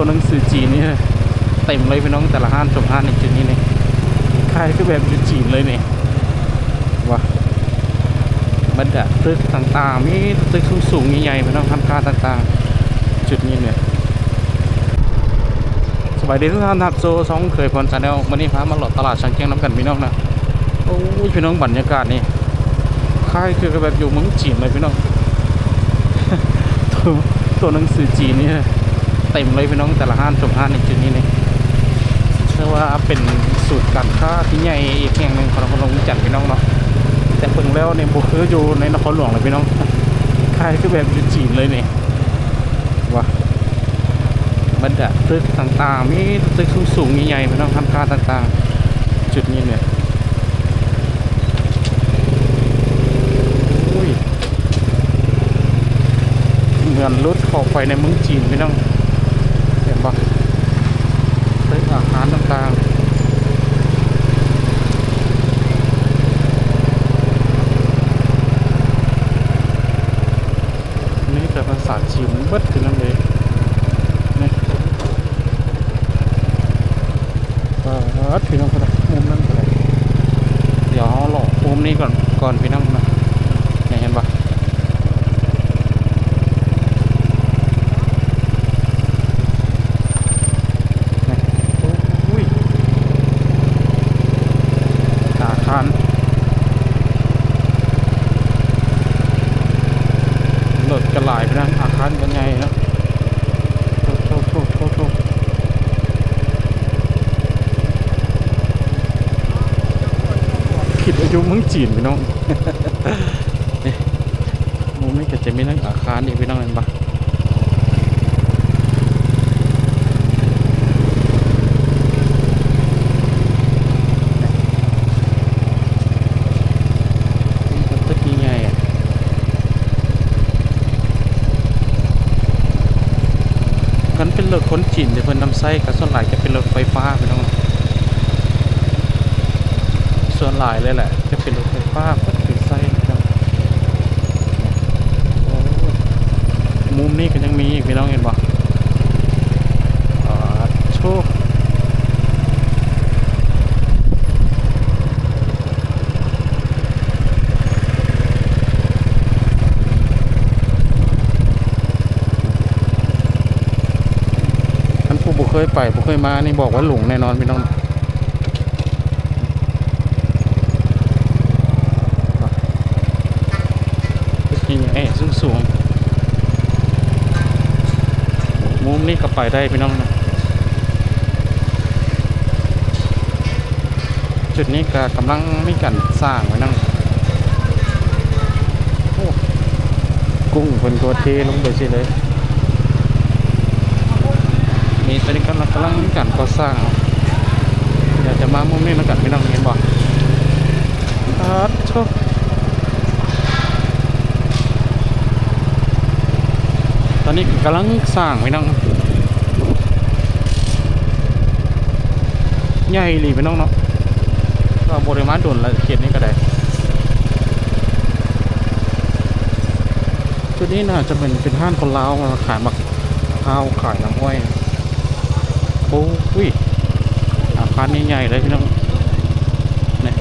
ตัวหนังสือจีนนี่เต็มเลยพี่น้องแต่ละห้านจบห้านในจุดนี้เนี่ยคล้ายคือแบบจีนเลยเนี่ยว้าบรรดาตึกต่างๆมีตึกสูงๆใหญ่ๆพี่น้องทำค่าต่างๆ จุดนี้เนี่ยสบายดีทุกท่านครับโซสองเคยพรชาแนลวันนี้พามาหลอดตลาดช่างเกียงน้ำกันพี่น้องนะโอ้ยพี่น้องบรรยากาศนี่คล้ายคือแบบอยู่เมืองจีนเลยพี่น้องตัวตัวหนังสือจีนนี่ เต็มเลยพี่น้องแต่ละห้านจบห้านในจุดนี้เนี่ยเชื่อว่าเป็นสูตรการค้าที่ใหญ่อีกแห่งหนึ่งของนครหลวงจันทร์พี่น้องเนาะแต่เพิ่งแล้วเนี่ยบุคืออยู่ในนครหลวงเลยพี่น้องคล้ายคือแบบอยู่จีนเลยเนี่ยว้าบรรดาตึกต่างๆมีตึกสูงๆใหญ่ๆพี่น้องทำค่าต่างๆ จุดนี้เนี่ยเหมือนรถข้าไปในเมืองจีนพี่น้องเห็นปะเรื่องอาหารต่างๆ สาษาจีนเบิดคือนั่นเลยนี่ปัดพี่น้องคนละมุมนั่นก็ได้เดี๋ยวเราหลอกมุมนี้ก่อนก่อนพี่น้องนะเนี่ยเห็นปะ อุ้ยอาคาร กระหลายไปนะอาคารกันใหญ่เนะโทษโทษโทษโทษโทษคิดอายุมึงจีนไปน้องนี่มุมนี้ก็จะมีนั่งอาคารอีกไปนั่งเห็นปะ มันตึกใหญ่ๆอะกัน เป็นรถคนจีนจะเพิ่นนำไส้กับส่วนหลายจะเป็นรถไฟฟ้าไปน้องส่วนหลายเลยแหละ จะเป็นรถไฟฟ้าก็คือไส้ครับมุมนี้ก็ยังมีอีกพี่น้องเห็นปะโชค ยไปบุเคยมา นี่บอกว่าหลงแน่นอนพี่น้องนี่ไงสูงสูงๆมุมนี้ก็ไปได้พี่น้องนะจุดนี้ก็กำลังมีการสร้างไว้นั่งกุ้งเป็นตัวเทลงไปสิเลย มีตอนนี้กำลังกำลังมีการก่อสร้างเดี๋ยวจะมามุมนี้มากันไม่ต้องเห็นบ่อาโชตอนนี้กำลังสร้างไม่ต้องใหญ่หลีไปน้องเนาะก็บริมาณด่วนละเขียนนี้ก็ได้จุดนี้น่าจะเป็นเป็นห้างคนลาวมาขายมักข้าวขายน้ำอ้อย โอ้ยอาคารนี้ใหญ่เลยพี่น้องเนี่ย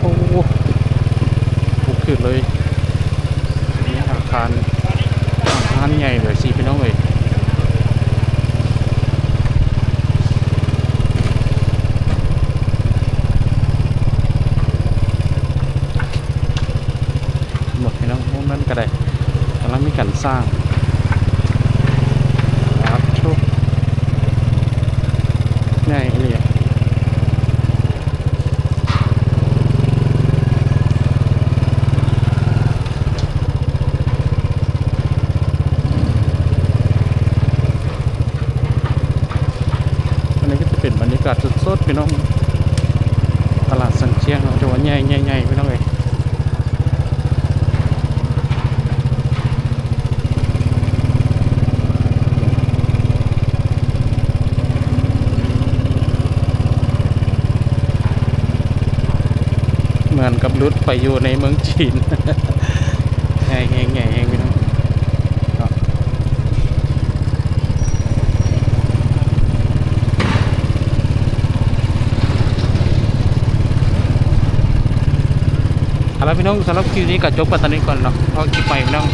โอ้โหบุกขึ้นเลยนี่อาคารอาคารใหญ่เลยสิพี่น้องเลยหมดพี่น้องพวกนั้นก็ได้ กำลังมีการสร้างครับโชคใหญ่เลยอะอันนี้ก็จะเป็นบรรยากาศสดๆพี่น้องตลาดสังเชียงเราจะว่าใหญ่ใหญ่ๆพี่น้องเอ้ย เห มือนกับรุดไปอยู่ในเมืองจีนแง่แง่แง่แง่พี่น้องเอาละพี่น้องสำหรับคลิปนี้ก็จบไปตอนนี้ก่อนเนาะเพราะคลิปใหม่พี่น้อง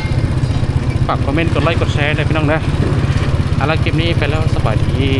ฝากคอมเมนต์กดไลค์กดแชร์เลยพี่น้องนะเอาละคลิปนี้ไปแล้วสบายดี